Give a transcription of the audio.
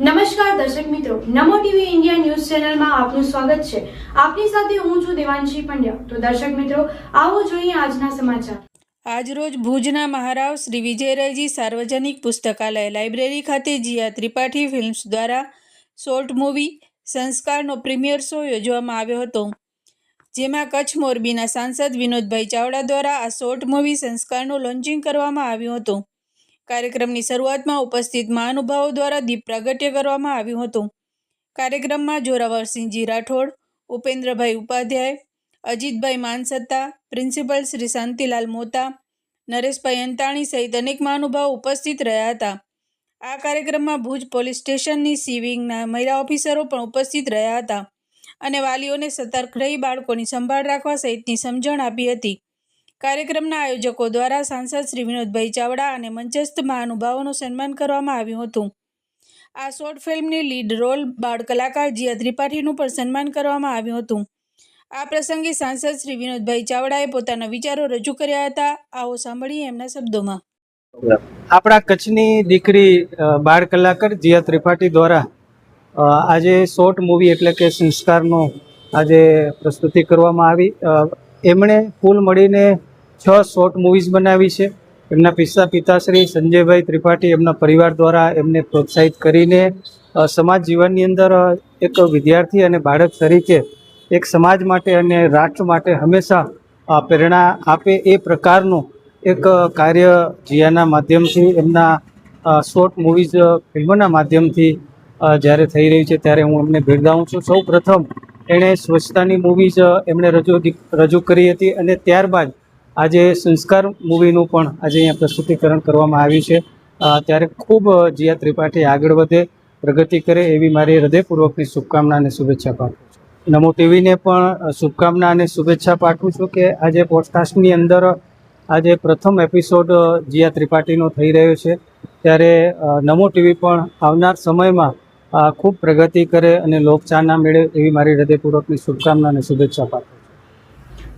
નમસ્કાર દર્શક મિત્રો, નમો ટીવી ઇન્ડિયા ન્યૂઝ ચેનલમાં આપનું સ્વાગત છે. આપની સાથે હું છું દેવાંશી પંડ્યા. તો દર્શક મિત્રો, આવો જોઈએ આજના સમાચાર. આજરોજ ભુજના મહારાવ શ્રી વિજયરાયજી સાર્વજનિક પુસ્તકાલય લાઇબ્રેરી ખાતે જીયા ત્રિપાઠી ફિલ્મ્સ દ્વારા શોર્ટ મૂવી સંસ્કારનો પ્રીમિયર શો યોજવામાં આવ્યો હતો. જેમાં કચ્છ મોરબીના સાંસદ વિનોદભાઈ ચાવડા દ્વારા આ શોર્ટ મૂવી સંસ્કારનું લોન્ચિંગ કરવામાં આવ્યું હતું. કાર્યક્રમની શરૂઆતમાં ઉપસ્થિત મહાનુભાવો દ્વારા દીપ પ્રાગટ્ય કરવામાં આવ્યું હતું. કાર્યક્રમમાં જોરાવરસિંહજી રાઠોડ, ઉપેન્દ્રભાઈ ઉપાધ્યાય, અજીતભાઈ માનસત્તા, પ્રિન્સિપલ શ્રી શાંતિલાલ મોતા, નરેશભાઈ અંતાણી સહિત અનેક મહાનુભાવો ઉપસ્થિત રહ્યા હતા. આ કાર્યક્રમમાં ભુજ પોલીસ સ્ટેશનની સિવિંગના મહિલા ઓફિસરો પણ ઉપસ્થિત રહ્યા હતા અને વાલીઓને સતર્ક રહી બાળકોની સંભાળ રાખવા સહિતની સમજણ આપી હતી. કાર્યક્રમના આયોજકો દ્વારા સાંસદ શ્રી વિનોદભાઈ ચાવડા અને મંચસ્થ મહાનુભાવોનું સન્માન કરવામાં આવ્યું હતું. આ શોર્ટ ફિલ્મની લીડ રોલ બાળ કલાકાર જીયા ત્રિપાઠીનું પણ સન્માન કરવામાં આવ્યું હતું. આ પ્રસંગે સાંસદ શ્રી વિનોદભાઈ ચાવડાએ પોતાના વિચારો રજૂ કર્યા હતા. આવો સાંભળીએ એમના શબ્દોમાં. આપણા કચ્છની દીકરી બાળ કલાકાર જીયા ત્રિપાઠી દ્વારા આજે શોર્ટ મૂવી એટલે કે સંસ્કારનો આજે પ્રસ્તુતિ કરવામાં આવી. એમણે કુલ મળીને છ શોર્ટ મૂવીઝ બનાવી છે. એમના પિતા પિતાશ્રી સંજયભાઈ ત્રિપાઠી એમના પરિવાર દ્વારા એમને પ્રોત્સાહિત કરીને સમાજ જીવનની અંદર એક વિદ્યાર્થી અને બાળક તરીકે એક સમાજ માટે અને રાષ્ટ્ર માટે હંમેશા પ્રેરણા આપે એ પ્રકારનું એક કાર્ય જીયાના માધ્યમથી એમના શોર્ટ મૂવીઝ ફિલ્મના માધ્યમથી જ્યારે થઈ રહી છે ત્યારે હું એમને બિરદાવું છું. સૌ પ્રથમ એણે સ્વચ્છતાની મૂવીઝ એમણે રજૂ રજૂ કરી હતી અને ત્યારબાદ આજે સંસ્કાર મૂવીનું પણ આજે અહીંયા પ્રસ્તુતિકરણ કરવામાં આવ્યું છે. ત્યારે ખૂબ જીયા ત્રિપાઠી આગળ વધે, પ્રગતિ કરે એવી મારી હૃદયપૂર્વકની શુભકામના અને શુભેચ્છા પાઠવું છું. નમો ટીવીને પણ શુભકામના અને શુભેચ્છા પાઠવું છું કે આજે પોડકાસ્ટની અંદર આજે પ્રથમ એપિસોડ જીયા ત્રિપાઠીનો થઈ રહ્યો છે. ત્યારે નમો ટીવી પણ આવનાર સમયમાં ખૂબ પ્રગતિ કરે અને લોકચાના મેળવે એવી મારી હૃદયપૂર્વકની શુભકામના અને શુભેચ્છા પાઠવું